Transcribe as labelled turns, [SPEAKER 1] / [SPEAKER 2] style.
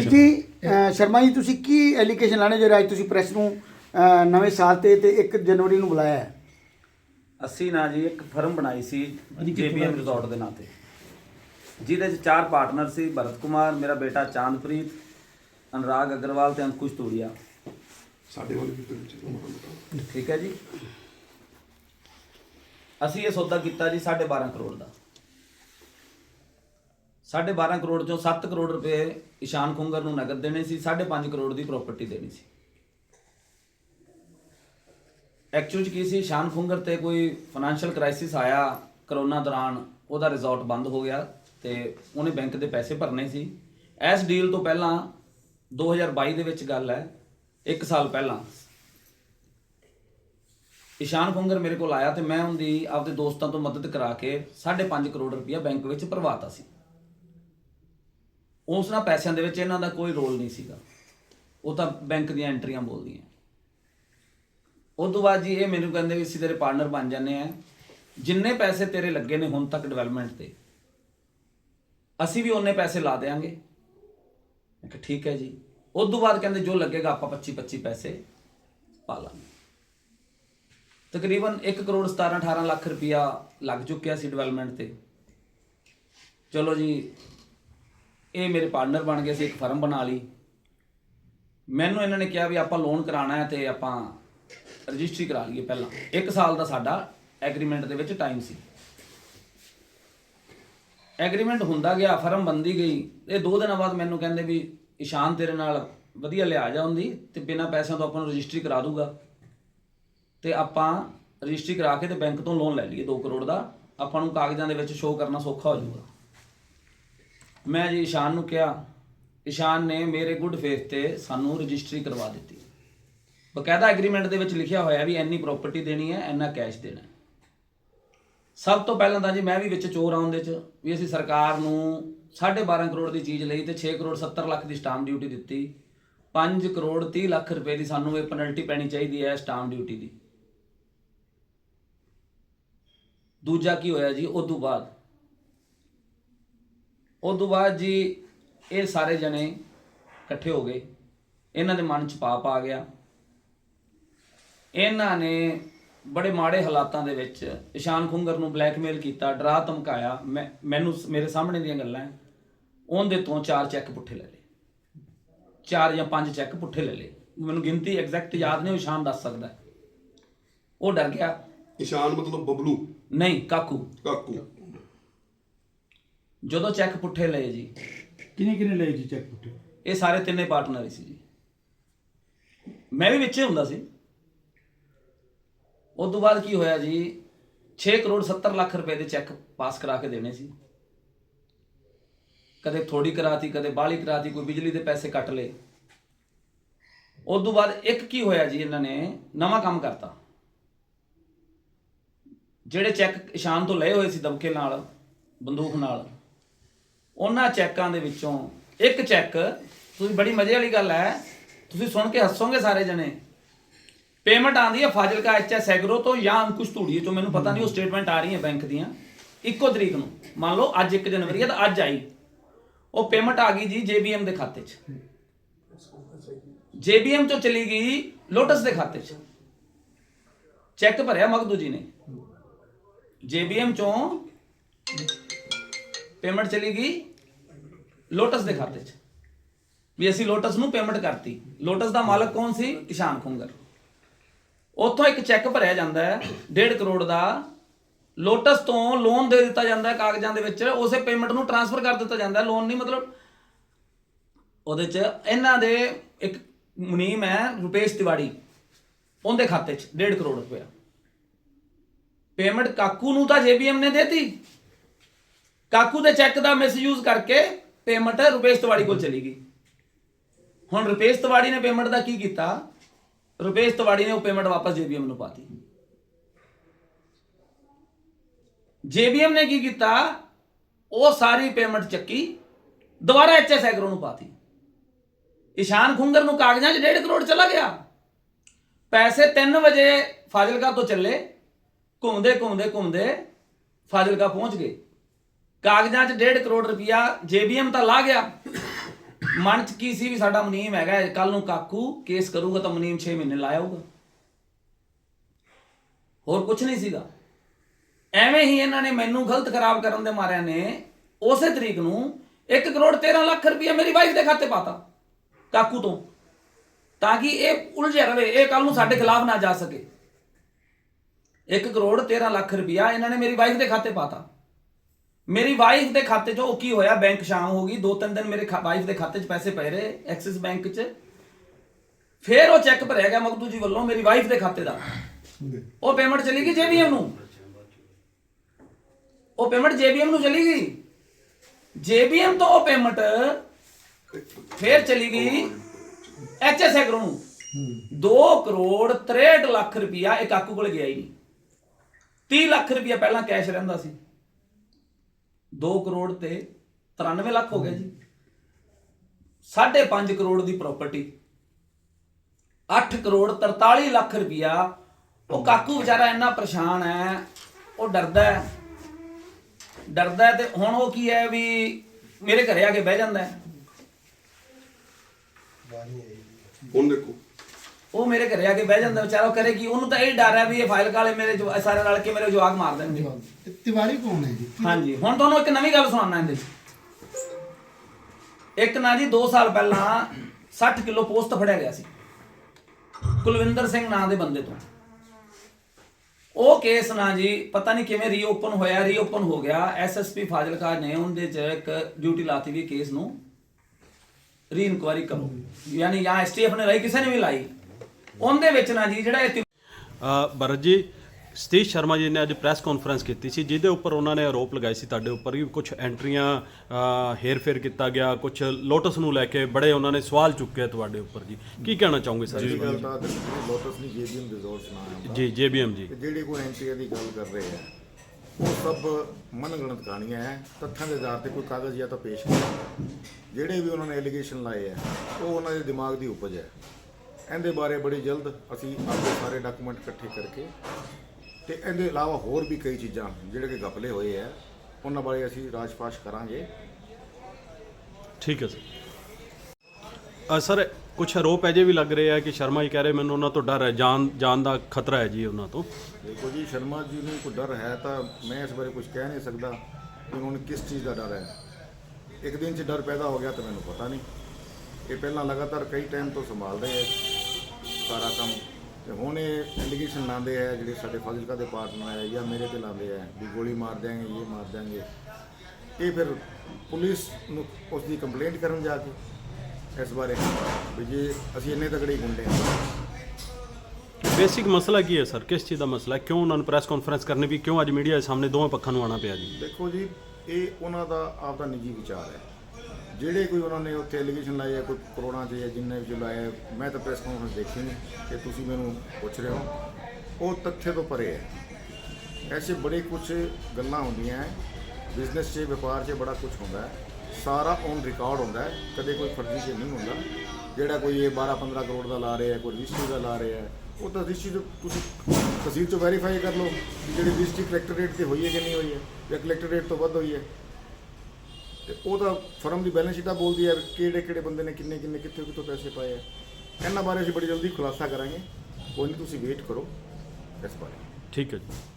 [SPEAKER 1] ਜੀ ਅਹ ਸ਼ਰਮਾ ਜੀ ਤੁਸੀਂ ਕੀ ਐਲੀਗੇਸ਼ਨ ਲਾਣੇ ਜਿਹੜੇ ਅੱਜ ਤੁਸੀਂ ਪ੍ਰੈਸ ਨੂੰ ਨਵੇਂ ਸਾਲ ਤੇ ਤੇ 1 ਜਨਵਰੀ ਨੂੰ ਬੁਲਾਇਆ ਹੈ?
[SPEAKER 2] ਅਸੀਂ ਨਾ ਜੀ ਇੱਕ ਫਰਮ ਬਣਾਈ ਸੀ ਜੇਬੀਐਮ ਰਿਜ਼ੋਰਟ ਦੇ ਨਾਂ ਤੇ। ਜਿਹਦੇ 'ਚ ਚਾਰ ਪਾਰਟਨਰ ਸੀ ਭਰਤ ਕੁਮਾਰ ਮੇਰਾ ਬੇਟਾ ਚਾਂਦਪ੍ਰੀਤ ਅਨੁਰਾਗ ਅਗਰਵਾਲ ਤੇ ਅੰਕੁਸ਼ ਤੂੜੀਆ
[SPEAKER 3] ਸਾਡੇ ਵਾਲੇ ਵੀ
[SPEAKER 2] ਠੀਕ ਹੈ ਜੀ? ਅਸੀਂ ਇਹ ਸੌਦਾ ਕੀਤਾ ਜੀ 12.5 ਕਰੋੜ ਦਾ। 12.5 ਕਰੋੜ ਚੋਂ 7 ਕਰੋੜ ਰੁਪਏ ਈਸ਼ਾਨ ਖੁੰਗਰ ਨੂੰ ਨਗਦ ਦੇਣੇ ਸੀ 5.5 ਕਰੋੜ ਦੀ ਪ੍ਰਾਪਰਟੀ ਦੇਣੀ ਸੀ। ਐਕਚੁਅਲ ਚ ਕੀ ਸੀ? ਈਸ਼ਾਨ ਖੁੰਗਰ ਤੇ ਕੋਈ ਫਾਈਨੈਂਸ਼ੀਅਲ ਕ੍ਰਾਈਸਿਸ ਆਇਆ ਕਰੋਨਾ ਦੌਰਾਨ, ਉਹਦਾ ਰਿਜ਼ੋਰਟ ਬੰਦ ਹੋ ਗਿਆ ਤੇ ਉਹਨੇ ਬੈਂਕ ਦੇ ਪੈਸੇ ਭਰਨੇ ਸੀ। ਇਸ ਡੀਲ ਤੋਂ ਪਹਿਲਾਂ 2022 ਦੇ ਵਿੱਚ ਗੱਲ ਹੈ 1 ਸਾਲ ਪਹਿਲਾਂ। ਇਸ਼ਾਨ ਖੁੰਗਰ ਮੇਰੇ ਕੋਲ ਆਇਆ ਤੇ ਮੈਂ ਉਹਦੀ ਆਪਦੇ ਦੋਸਤਾਂ ਤੋਂ ਮਦਦ ਕਰਾ ਕੇ 5.5 ਕਰੋੜ ਰੁਪਇਆ ਬੈਂਕ ਵਿੱਚ ਭਰਵਾਤਾ ਸੀ। ਉਸ ਨਾਲ ਪੈਸਿਆਂ ਦੇ ਵਿੱਚ ਇਹਨਾਂ ਦਾ ਕੋਈ ਰੋਲ ਨਹੀਂ ਸੀਗਾ। ਉਹ ਤਾਂ ਬੈਂਕ ਦੀਆਂ ਐਂਟਰੀਆਂ ਬੋਲਦੀਆਂ। ਉਸ ਤੋਂ ਬਾਅਦ ਜੀ ਇਹ ਮੈਨੂੰ ਕਹਿੰਦੇ ਵੀ ਅਸੀਂ ਤੇਰੇ ਪਾਰਟਨਰ ਬਣ ਜਾਂਦੇ ਆ ਜਿੰਨੇ ਪੈਸੇ ਤੇਰੇ ਲੱਗੇ ਨੇ ਹੁਣ ਤੱਕ ਡਿਵੈਲਪਮੈਂਟ ਤੇ, ਅਸੀਂ ਵੀ ਉਹਨੇ ਪੈਸੇ ਲਾ ਦੇਾਂਗੇ ਮੈਂ ਕਿਹਾ ਠੀਕ ਹੈ ਜੀ। ਉਸ ਤੋਂ ਬਾਅਦ ਕਹਿੰਦੇ ਜੋ ਲੱਗੇਗਾ ਆਪਾਂ 25 25 ਪੈਸੇ ਪਾ ਲਾਂਗੇ। ਤਕਰੀਬਨ 1 ਕਰੋੜ 17 18 ਲੱਖ ਰੁਪਇਆ ਲੱਗ ਚੁੱਕਿਆ ਸੀ ਡਿਵੈਲਪਮੈਂਟ ਤੇ। ਚਲੋ ਜੀ ਇਹ ਮੇਰੇ ਪਾਰਟਨਰ ਬਣ ਗਏ ਸੀ, ਇੱਕ ਫਰਮ ਬਣਾ ਲਈ। ਮੈਨੂੰ ਇਹਨਾਂ ਨੇ ਕਿਹਾ ਵੀ ਆਪਾਂ ਲੋਨ ਕਰਾਣਾ ਹੈ ਤੇ ਆਪਾਂ ਰਜਿਸਟਰੀ ਕਰਾ ਲਈਏ ਪਹਿਲਾਂ। 1 ਸਾਲ ਦਾ ਸਾਡਾ ਐਗਰੀਮੈਂਟ ਦੇ ਵਿੱਚ ਟਾਈਮ ਸੀ। ਐਗਰੀਮੈਂਟ ਹੁੰਦਾ ਗਿਆ ਫਰਮ ਬੰਦੀ ਗਈ। ਇਹ ਦੋ ਦਿਨਾਂ ਬਾਅਦ ਮੈਨੂੰ ਕਹਿੰਦੇ ਵੀ, ਇਸ਼ਾਨ ਤੇਰੇ ਨਾਲ ਵਧੀਆ ਲਿਆ ਜਾ ਹੁੰਦੀ ਤੇ ਬਿਨਾਂ ਪੈਸਿਆਂ ਤੋਂ ਆਪਾਂ ਨੂੰ ਰਜਿਸਟਰੀ ਕਰਾ ਦੂਗਾ। ਤੇ ਆਪਾਂ ਰਜਿਸਟਰੀ ਕਰਾ ਕੇ ਤੇ ਬੈਂਕ ਤੋਂ ਲੋਨ ਲੈ ਲਈਏ 2 ਕਰੋੜ ਦਾ। ਆਪਾਂ ਨੂੰ ਕਾਗਜ਼ਾਂ ਦੇ ਵਿੱਚ ਸ਼ੋਅ ਕਰਨਾ ਸੌਖਾ ਹੋ ਜਾਊਗਾ। ਮੈਂ ਜੀ ਇਸ਼ਾਨ ਨੂੰ ਕਿਹਾ ਇਸ਼ਾਨ ਨੇ ਮੇਰੇ ਗੁੱਡ ਫੇਥ ਤੇ ਸਾਨੂੰ ਰਜਿਸਟਰੀ ਕਰਵਾ ਦਿੱਤੀ। ਬਕਾਇਦਾ ਐਗਰੀਮੈਂਟ ਦੇ ਵਿੱਚ ਲਿਖਿਆ ਹੋਇਆ ਵੀ ਇੰਨੀ ਪ੍ਰਾਪਰਟੀ ਦੇਣੀ ਹੈ, ਇੰਨਾ ਕੈਸ਼ ਦੇਣਾ ਸਭ ਤੋਂ ਪਹਿਲਾਂ ਤਾਂ ਜੀ ਮੈਂ ਵੀ ਵਿੱਚ ਚੋਰ ਆਉਣ ਦੇ ਚ, ਵੀ ਅਸੀਂ ਸਰਕਾਰ ਨੂੰ 12.5 ਕਰੋੜ ਦੀ ਚੀਜ਼ ਲਈ ਤੇ 6 ਕਰੋੜ 70 ਲੱਖ ਦੀ ਸਟਾਂਪ ਡਿਊਟੀ ਦਿੱਤੀ। 5 ਕਰੋੜ 30 ਲੱਖ ਰੁਪਏ ਦੀ ਸਾਨੂੰ ਇਹ ਪੈਨਲਟੀ ਪੈਣੀ ਚਾਹੀਦੀ ਹੈ ਸਟਾਂਪ ਡਿਊਟੀ ਦੀ। ਦੂਜਾ ਕੀ ਹੋਇਆ ਜੀ ਉਸ ਤੋਂ ਬਾਅਦ ਉਸ ਤੋਂ ਬਾਅਦ ਜੀ ਇਹ ਸਾਰੇ ਜਣੇ ਇਕੱਠੇ ਹੋ ਗਏ। ਇਹਨਾਂ ਦੇ ਮਨ 'ਚ ਪਾਪ ਆ ਗਿਆ। ਇਹਨਾਂ ਨੇ ਬੜੇ ਮਾੜੇ ਹਾਲਾਤਾਂ ਦੇ ਵਿੱਚ ਇਸ਼ਾਨ ਖੁੰਗਰ ਨੂੰ ਬਲੈਕਮੇਲ ਕੀਤਾ ਡਰਾ ਧਮਕਾਇਆ। ਮੈਨੂੰ ਮੇਰੇ ਸਾਹਮਣੇ ਦੀਆਂ ਗੱਲਾਂ। ਉਹਦੇ ਤੋਂ ਚਾਰ ਚੈੱਕ ਪੁੱਠੇ ਲੈ ਲਏ। ਚਾਰ ਜਾਂ ਪੰਜ ਚੈੱਕ ਪੁੱਠੇ ਲੈ ਲਏ। ਮੈਨੂੰ ਗਿਣਤੀ ਐਗਜ਼ੈਕਟ ਯਾਦ ਨਹੀਂ ਇਸ਼ਾਨ ਦੱਸ ਸਕਦਾ। ਉਹ ਡਰ ਗਿਆ।
[SPEAKER 3] ਇਸ਼ਾਨ ਮਤਲਬ ਬਬਲੂ?
[SPEAKER 2] ਨਹੀਂ ਕਾਕੂ।
[SPEAKER 3] ਕਾਕੂ।
[SPEAKER 2] ਜਦੋਂ ਚੈੱਕ ਪੁੱਠੇ ਲਏ ਜੀ।
[SPEAKER 4] ਕਿਨੇ ਕਿਨੇ ਲਏ ਜੀ ਚੈੱਕ ਪੁੱਟੇ
[SPEAKER 2] ਇਹ ਸਾਰੇ ਤਿੰਨੇ ਪਾਰਟਨਰ ਹੀ ਸੀ ਜੀ। ਮੈਂ ਵੀ ਵਿੱਚੇ ਹੁੰਦਾ ਸੀ। ਉਸ ਤੋਂ ਬਾਅਦ ਕੀ ਹੋਇਆ ਜੀ 6 ਕਰੋੜ 70 ਲੱਖ ਰੁਪਏ ਦੇ ਚੈੱਕ ਪਾਸ ਕਰਾ ਕੇ ਦੇਣੇ ਸੀ। ਕਦੇ ਥੋੜੀ ਕਰਾਤੀ ਕਦੇ ਬਾਹਲੀ ਕਰਾਤੀ ਕੋਈ ਬਿਜਲੀ ਦੇ ਪੈਸੇ ਕੱਟ ਲਏ। ਉਸ ਤੋਂ ਬਾਅਦ ਇੱਕ ਕੀ ਹੋਇਆ ਜੀ ਇਹਨਾਂ ਨੇ ਨਵਾਂ ਕੰਮ ਕਰਤਾ। ਜਿਹੜੇ ਚੈੱਕ ਇਸ਼ਾਨ ਤੋਂ ਲਏ ਹੋਏ ਸੀ ਦਬਕੇ ਨਾਲ ਬੰਦੂਕ ਨਾਲ ਉਹਨਾਂ ਚੈੱਕਾਂ ਦੇ ਵਿੱਚੋਂ ਇੱਕ ਚੈੱਕ, ਤੁਸੀਂ ਬੜੀ ਮਜ਼ੇ ਵਾਲੀ ਗੱਲ ਹੈ, ਤੁਸੀਂ ਸੁਣ ਕੇ ਹੱਸੋਗੇ ਸਾਰੇ ਜਣੇ। ਪੇਮੈਂਟ ਆਂਦੀ ਹੈ ਫਾਜ਼ਿਲਕਾ ਐਚਐਸ ਐਗਰੋ ਤੋਂ ਜਾਂ ਅੰਕੁਸ਼ ਧੂੜੀਏ ਤੋਂ ਮੈਨੂੰ ਪਤਾ ਨਹੀਂ ਉਹ ਸਟੇਟਮੈਂਟ ਆ ਰਹੀ ਹੈ ਬੈਂਕ ਦੀਆਂ। ਇੱਕੋ ਤਰੀਕ ਨੂੰ, ਮੰਨ ਲਓ ਅੱਜ 1 ਜਨਵਰੀ ਹੈ ਤਾਂ ਅੱਜ ਆਈ। ਉਹ ਪੇਮੈਂਟ ਆ ਗਈ ਜੀ ਜੇਬੀਐਮ ਦੇ ਖਾਤੇ 'ਚ। ਜੇਬੀਐਮ ਤੋਂ ਚਲੀ ਗਈ ਲੋਟਸ ਦੇ ਖਾਤੇ 'ਚ। ਚੈੱਕ ਭਰਿਆ ਮਗਦੂ ਜੀ ਨੇ ਜੇਬੀਐਮ ਚੋਂ ਪੇਮੈਂਟ ਚਲੀ ਗਈ ਲੋਟਸ ਦੇ ਖਾਤੇ 'ਚ। ਵੀ ਅਸੀਂ ਲੋਟਸ ਨੂੰ ਪੇਮੈਂਟ ਕਰਤੀ। ਲੋਟਸ ਦਾ ਮਾਲਕ ਕੌਣ ਸੀ? ਕਿਸਾਨ ਖੁੰਗਰ। ਉੱਥੋਂ ਇੱਕ ਚੈੱਕ ਭਰਿਆ ਜਾਂਦਾ ਹੈ 1.5 ਕਰੋੜ ਦਾ। ਲੋਟਸ ਤੋਂ ਲੋਨ ਦੇ ਦਿੱਤਾ ਜਾਂਦਾ ਹੈ ਕਾਗਜ਼ਾਂ ਦੇ ਵਿੱਚ। ਉਸੇ ਪੇਮੈਂਟ ਨੂੰ ਟ੍ਰਾਂਸਫਰ ਕਰ ਦਿੱਤਾ ਜਾਂਦਾ ਹੈ। ਲੋਨ ਨਹੀਂ ਮਤਲਬ ਉਹਦੇ 'ਚ ਇਹਨਾਂ ਦੇ ਇੱਕ ਮੁਨੀਮ ਹੈ, ਰੁਪੇਸ਼ ਤਿਵਾੜੀ। ਉਹਦੇ ਖਾਤੇ 'ਚ 1.5 ਕਰੋੜ ਰੁਪਇਆ। ਪੇਮੈਂਟ ਕਾਕੂ ਨੂੰ ਤਾਂ ਜੇਬੀਐਮ ਨੇ ਦੇਤੀ। ਕਾਕੂ ਦੇ ਚੈੱਕ ਦਾ ਮਿਸਯੂਜ਼ ਕਰਕੇ ਪੇਮੈਂਟ ਰੁਪੇਸ਼ ਤਿਵਾੜੀ ਕੋਲ ਚਲੀ ਗਈ। ਹੁਣ ਰੁਪੇਸ਼ ਤਿਵਾੜੀ ਨੇ ਪੇਮੈਂਟ ਦਾ ਕੀ ਕੀਤਾ? ਰੁਪੇਸ਼ ਤਿਵਾੜੀ ਨੇ ਉਹ ਪੇਮੈਂਟ ਵਾਪਸ ਜੇਬੀਐਮ ਨੂੰ ਪਾਤੀ। ਜੇਬੀਐਮ ਨੇ ਕੀ ਕੀਤਾ? ਉਹ ਸਾਰੀ ਪੇਮੈਂਟ ਚੱਕੀ, ਦੁਬਾਰਾ ਐਚਐਸ ਐਗਰੋ ਨੂੰ ਪਾਤੀ। ਇਸ਼ਾਨ ਖੁੰਗਰ ਨੂੰ ਕਾਗਜ਼ਾਂ 'ਚ 1.5 ਕਰੋੜ ਚਲਾ ਗਿਆ। ਪੈਸੇ 3 ਵਜੇ ਫਾਜ਼ਿਲਕਾ ਤੋਂ ਚੱਲੇ ਘੁੰਮਦੇ ਘੁੰਮਦੇ ਘੁੰਮਦੇ ਫਾਜ਼ਿਲਕਾ ਪਹੁੰਚ ਗਏ। ਕਾਗਜ਼ਾਂ 'ਚ 1.5 ਕਰੋੜ ਰੁਪਇਆ ਜੇਬੀਐਮ ਤਾਂ ਲਾ ਗਿਆ। ਮਨ ਚ ਕੀ ਸੀ ਵੀ ਸਾਡਾ ਮੁਨੀਮ ਹੈਗਾ ਕੱਲ ਨੂੰ ਕਾਕੂ ਕੇਸ ਕਰੂਗਾ ਤਾਂ ਮੁਨੀਮ 6 ਮਹੀਨੇ ਲਾਇਆਊਗਾ ਹੋਰ ਕੁਝ ਨਹੀਂ ਸੀਗਾ। ਐਵੇਂ ਹੀ ਇਹਨਾਂ ਨੇ ਮੈਨੂੰ ਗਲਤ ਖਰਾਬ ਕਰਨ ਦੇ ਮਾਰਿਆਂ ਨੇ ਉਸੇ ਤਰੀਕ ਨੂੰ 1 ਕਰੋੜ 13 ਲੱਖ ਰੁਪਇਆ ਮੇਰੀ ਵਾਈਫ ਦੇ ਖਾਤੇ ਪਾਤਾ, ਕਾਕੂ ਤੋਂ। ਤਾਂ ਕਿ ਇਹ ਉਲਝਿਆ ਰਵੇ ਇਹ ਕੱਲ ਨੂੰ ਸਾਡੇ ਖਿਲਾਫ ਨਾ ਜਾ ਸਕੇ। 1 ਕਰੋੜ 13 ਲੱਖ ਰੁਪਇਆ ਇਹਨਾਂ ਨੇ ਮੇਰੀ ਵਾਈਫ ਦੇ ਖਾਤੇ ਪਾਤਾ। ਮੇਰੀ ਵਾਈਫ ਦੇ ਖਾਤੇ 'ਚੋਂ ਉਹ ਕੀ ਹੋਇਆ? ਬੈਂਕ ਸ਼ਾਮ ਹੋ ਗਈ। ਦੋ ਤਿੰਨ ਦਿਨ ਮੇਰੇ ਵਾਈਫ ਦੇ ਖਾਤੇ 'ਚ ਪੈਸੇ ਪਏ ਰਹੇ ਐਕਸਿਸ ਬੈਂਕ 'ਚ। ਫਿਰ ਉਹ ਚੈੱਕ ਭਰਿਆ ਗਿਆ ਮਗਦੂ ਜੀ ਵੱਲੋਂ ਮੇਰੀ ਵਾਈਫ ਦੇ ਖਾਤੇ ਦਾ। ਉਹ ਪੇਮੈਂਟ ਚਲੀ ਗਈ ਜੇਬੀਐਮ ਨੂੰ? ਉਹ ਪੇਮੈਂਟ ਜੇਬੀਐਮ ਨੂੰ ਚਲੀ ਗਈ? ਜੇਬੀਐਮ ਤੋਂ ਉਹ ਪੇਮੈਂਟ ਫਿਰ ਚਲੀ ਗਈ ਐਚਐਸ ਐਗਰੋ ਨੂੰ। 2 ਕਰੋੜ 63 ਲੱਖ ਰੁਪਇਆ ਇਹ ਕਾਕੂ ਕੋਲ ਗਿਆ ਹੀ ਨਹੀਂ। 30 ਲੱਖ ਰੁਪਇਆ ਪਹਿਲਾਂ ਕੈਸ਼ ਰਹਿੰਦਾ ਸੀ। 2 ਕਰੋੜ ਤੇ 93 ਲੱਖ ਹੋ ਗਿਆ ਜੀ। 5.5 ਕਰੋੜ ਦੀ ਪ੍ਰਾਪਰਟੀ 8 ਕਰੋੜ 43 ਲੱਖ ਰੁਪਇਆ। ਉਹ ਕਾਕੂ ਵਿਚਾਰਾ ਇੰਨਾ ਪਰੇਸ਼ਾਨ ਹੈ ਉਹ ਡਰਦਾ ਹੈ। ਡਰਦਾ ਹੈ ਤੇ ਹੁਣ ਉਹ ਕੀ ਹੈ ਵੀ ਮੇਰੇ ਘਰੇ ਆ ਕੇ ਬਹਿ ਜਾਂਦਾ ਹੈ।
[SPEAKER 3] ਹੁਣ ਦੇਖੋ।
[SPEAKER 2] ਉਹ ਮੇਰੇ ਘਰੇ ਆ ਕੇ ਬਹਿ ਜਾਂਦਾ ਵਿਚਾਰਾ ਉਹ ਕਰੇ ਕੀ? ਉਹਨੂੰ ਤਾਂ ਇਹ ਡਰ ਹੈ ਵੀ ਇਹ ਫਾਈਲ ਕਾਲੇ ਮੇਰੇ ਜਵਾ- ਸਾਰੇ ਰਲ ਕੇ ਮੇਰੇ ਜਵਾਕ ਮਾਰ ਦੇਣਗੇ।
[SPEAKER 5] ਤਿਵਾਰੀ ਕੌਣ ਹੈ ਜੀ?
[SPEAKER 2] ਹਾਂਜੀ ਹੁਣ ਤੁਹਾਨੂੰ ਇੱਕ ਨਵੀਂ ਗੱਲ ਸੁਣਾਉਣਾ ਇਹਦੇ 'ਚ। ਇੱਕ ਨਾ ਜੀ 2 ਸਾਲ ਪਹਿਲਾਂ 60 ਕਿਲੋ ਪੋਸਟ ਫੜਿਆ ਗਿਆ ਸੀ। ਕੁਲਵਿੰਦਰ ਸਿੰਘ ਨਾਂ ਦੇ ਬੰਦੇ ਤੋਂ। ਉਹ ਕੇਸ ਨਾ ਜੀ ਪਤਾ ਨਹੀਂ ਕਿਵੇਂ ਰੀਓਪਨ ਹੋਇਆ ਰੀਓਪਨ ਹੋ ਗਿਆ। ਐਸਐਸਪੀ ਫਾਜ਼ਿਲਕਾ ਨੇ ਉਹਦੇ 'ਚ ਇੱਕ ਡਿਊਟੀ ਲਾਤੀ ਵੀ ਕੇਸ ਨੂੰ ਰੀ ਇਨਕੁਆਇਰੀ ਕਰੋ। ਯਾਨੀ ਜਾਂ ਐਸਟੀਐਫ ਨੇ ਲਾਈ ਕਿਸੇ ਨੇ ਵੀ ਲਾਈ। ਉਹਦੇ ਵਿੱਚ ਨਾ ਜੀ ਜਿਹੜਾ ਇਹ
[SPEAKER 6] ਭਰਤ ਜੀ ਸਤੀਸ਼ ਸ਼ਰਮਾ ਜੀ ਨੇ ਅੱਜ ਪ੍ਰੈਸ ਕਾਨਫਰੰਸ ਕੀਤੀ ਸੀ ਜਿਹਦੇ ਉੱਪਰ ਉਹਨਾਂ ਨੇ ਆਰੋਪ ਲਗਾਏ ਸੀ ਤੁਹਾਡੇ ਉੱਪਰ ਵੀ ਕੁਝ ਐਂਟਰੀਆਂ ਹੇਰ ਫੇਰ ਕੀਤਾ ਗਿਆ ਕੁਝ ਲੋਟਸ ਨੂੰ ਲੈ ਕੇ ਬੜੇ ਉਹਨਾਂ ਨੇ ਸਵਾਲ ਚੁੱਕੇ ਤੁਹਾਡੇ ਉੱਪਰ ਜੀ। ਕੀ ਕਹਿਣਾ ਚਾਹੋਗੇ ਸਰ
[SPEAKER 7] ਪਹਿਲੀ ਗੱਲ ਤਾਂ ਲੋਟਸ ਨਹੀਂ ਜੇਬੀਐਮ ਰਿਜ਼ੋਰਟਸ ਉਹਦਾ।
[SPEAKER 6] ਜੀ ਜੇਬੀਐਮ ਜੀ।
[SPEAKER 7] ਜਿਹੜੀ ਕੋਈ ਐਂਟਰੀ ਦੀ ਗੱਲ ਕਰ ਰਹੇ ਆ ਉਹ ਸਭ ਮਨਗਣਤ ਕਹਾਣੀਆਂ ਹੈ ਤੱਥਾਂ ਦੇ ਆਧਾਰ ਤੇ ਕੋਈ ਕਾਗਜ਼ ਜਾਂ ਤਾਂ ਪੇਸ਼ ਕਰੋ ਜਿਹੜੇ ਵੀ ਉਹਨਾਂ ਨੇ ਐਲੀਗੇਸ਼ਨ ਲਾਏ ਆ ਉਹ ਉਹਨਾਂ ਦੇ ਦਿਮਾਗ ਦੀ ਉਪਜ ਹੈ। ਇਹਦੇ ਬਾਰੇ ਬੜੀ ਜਲਦ ਅਸੀਂ ਆਪਣੇ ਸਾਰੇ ਡਾਕੂਮੈਂਟ ਇਕੱਠੇ ਕਰਕੇ ਤੇ ਇਹਦੇ ਇਲਾਵਾ ਹੋਰ ਵੀ ਕਈ ਚੀਜ਼ਾਂ ਜਿਹੜੇ ਕਿ ਗਪਲੇ ਹੋਏ ਆ ਉਹਨਾਂ ਬਾਰੇ ਅਸੀਂ ਰਾਜਪਾਸ਼ ਕਰਾਂਗੇ।
[SPEAKER 6] ਠੀਕ ਹੈ ਸਰ। ਅ, ਸਰ ਕੁਝ ਆਰੋਪ ਅਜੇ ਵੀ ਲੱਗ ਰਹੇ ਆ ਕਿ ਸ਼ਰਮਾ ਜੀ ਕਹਿ ਰਹੇ ਮੈਨੂੰ ਉਹਨਾਂ ਤੋਂ ਡਰ ਹੈ ਜਾਨ ਜਾਨ ਦਾ ਖਤਰਾ ਹੈ ਜੀ ਉਹਨਾਂ ਤੋਂ।
[SPEAKER 7] ਦੇਖੋ ਜੀ ਸ਼ਰਮਾ ਜੀ ਨੂੰ ਕੋਈ ਡਰ ਹੈ ਤਾਂ ਮੈਂ ਇਸ ਬਾਰੇ ਕੁਝ ਕਹਿ ਨਹੀਂ ਸਕਦਾ ਕਿ ਉਹਨਾਂ ਨੂੰ ਕਿਸ ਚੀਜ਼ ਦਾ ਡਰ ਹੈ। ਇੱਕ ਦਿਨ 'ਚ ਡਰ ਪੈਦਾ ਹੋ ਗਿਆ ਤਾਂ ਮੈਨੂੰ ਪਤਾ ਨਹੀਂ। ਇਹ ਪਹਿਲਾਂ ਲਗਾਤਾਰ ਕਈ ਟਾਈਮ ਤੋਂ ਸੰਭਾਲਦੇ ਹੈ ਸਾਰਾ ਕੰਮ। ਤੇ ਹੁਣ ਇਹ ਐਲੀਗੇਸ਼ਨ ਲਾਉਂਦੇ ਆ ਜਿਹੜੇ ਸਾਡੇ ਫਾਜ਼ਿਲਕਾ ਦੇ ਪਾਰਟਨਰ ਹੈ ਜਾਂ ਮੇਰੇ ਤੇ ਲਾਉਂਦੇ ਆ ਵੀ ਗੋਲੀ ਮਾਰ ਦਿਆਂਗੇ ਇਹ ਮਾਰ ਦਿਆਂਗੇ। ਇਹ ਫਿਰ ਪੁਲਿਸ ਨੂੰ ਉਸ ਦੀ ਕੰਪਲੇਂਟ ਕਰਨ ਜਾ ਕੇ ਇਸ ਬਾਰੇ। ਵੀ ਜੇ ਅਸੀਂ ਇੰਨੇ ਤਕੜੇ ਗੁੰਡੇ ਹਾਂ
[SPEAKER 6] ਬੇਸਿਕ ਮਸਲਾ ਕੀ ਹੈ ਸਰ? ਕਿਸ ਚੀਜ਼ ਦਾ ਮਸਲਾ? ਹੈ ਕਿਉਂ ਉਹਨਾਂ ਨੂੰ ਪ੍ਰੈਸ ਕਾਨਫਰੰਸ ਕਰਨੀ ਵੀ ਕਿਉਂ ਅੱਜ ਮੀਡੀਆ ਦੇ ਸਾਹਮਣੇ ਦੋਵੇਂ ਪੱਖਾਂ ਨੂੰ ਆਉਣਾ ਪਿਆ ਜੀ?
[SPEAKER 7] ਦੇਖੋ ਜੀ ਇਹ ਉਹਨਾਂ ਦਾ ਆਪਦਾ ਨਿੱਜੀ ਵਿਚਾਰ ਹੈ। ਜਿਹੜੇ ਕੋਈ ਉਹਨਾਂ ਨੇ ਉੱਥੇ ਐਲੀਗੇਸ਼ਨ ਲਾਏ ਆ ਕੋਈ ਕਰੋੜਾਂ 'ਚ ਜਾਂ ਜਿੰਨੇ ਵੀ ਲਾਏ ਆ, ਮੈਂ ਤਾਂ ਪ੍ਰੈਸ ਕਾਨਫਰੰਸ ਦੇਖੀ ਨਹੀਂ ਕਿ ਤੁਸੀਂ ਮੈਨੂੰ ਪੁੱਛ ਰਹੇ ਹੋ। ਉਹ ਤੱਥੇ ਤੋਂ ਪਰੇ ਹੈ। ਐਸੇ ਬੜੇ ਕੁਝ ਗੱਲਾਂ ਹੁੰਦੀਆਂ ਹੈ। ਬਿਜ਼ਨਸ 'ਚ ਵਪਾਰ 'ਚ ਬੜਾ ਕੁਝ ਹੁੰਦਾ ਹੈ। ਸਾਰਾ ਔਨ ਰਿਕਾਰਡ ਹੁੰਦਾ ਹੈ। ਕਦੇ ਕੋਈ ਫਰਜ਼ੀ 'ਚ ਨਹੀਂ ਹੁੰਦਾ। ਜਿਹੜਾ ਕੋਈ ਇਹ 12 15 ਕਰੋੜ ਦਾ ਲਾ ਰਿਹਾ ਕੋਈ ਰਜਿਸਟਰੀ ਦਾ ਲਾ ਰਿਹਾ ਉਹ ਤਾਂ ਰਜਿਸਟਰੀ ਤੋਂ ਤੁਸੀਂ ਤਹਿਸੀਲ ਤੋਂ ਵੈਰੀਫਾਈ ਕਰ ਲਓ ਕਿ ਜਿਹੜੀ ਰਜਿਸਟਰੀ ਕਲੈਕਟਰੇਟ ਤੇ ਹੋਈ ਹੈ ਕਿ ਨਹੀਂ ਹੋਈ ਹੈ ਜਾਂ ਕਲੈਕਟਰੇਟ ਤੋਂ ਵੱਧ ਹੋਈ ਹੈ। ਤੇ ਉਹ ਤਾਂ ਫਰਮ ਦੀ ਬੈਲੈਂਸ ਸ਼ੀਟਾਂ ਬੋਲਦੀ ਹੈ ਕਿਹੜੇ ਕਿਹੜੇ ਬੰਦੇ ਨੇ ਕਿੰਨੇ ਕਿੰਨੇ ਕਿੱਥੋਂ ਕਿੱਥੋਂ ਪੈਸੇ ਪਾਏ ਆ। ਇਹਨਾਂ ਬਾਰੇ ਅਸੀਂ ਬੜੀ ਜਲਦੀ ਖੁਲਾਸਾ ਕਰਾਂਗੇ। ਕੋਈ ਨਹੀਂ ਤੁਸੀਂ ਵੇਟ ਕਰੋ ਇਸ ਬਾਰੇ।
[SPEAKER 6] ਠੀਕ ਹੈ ਜੀ।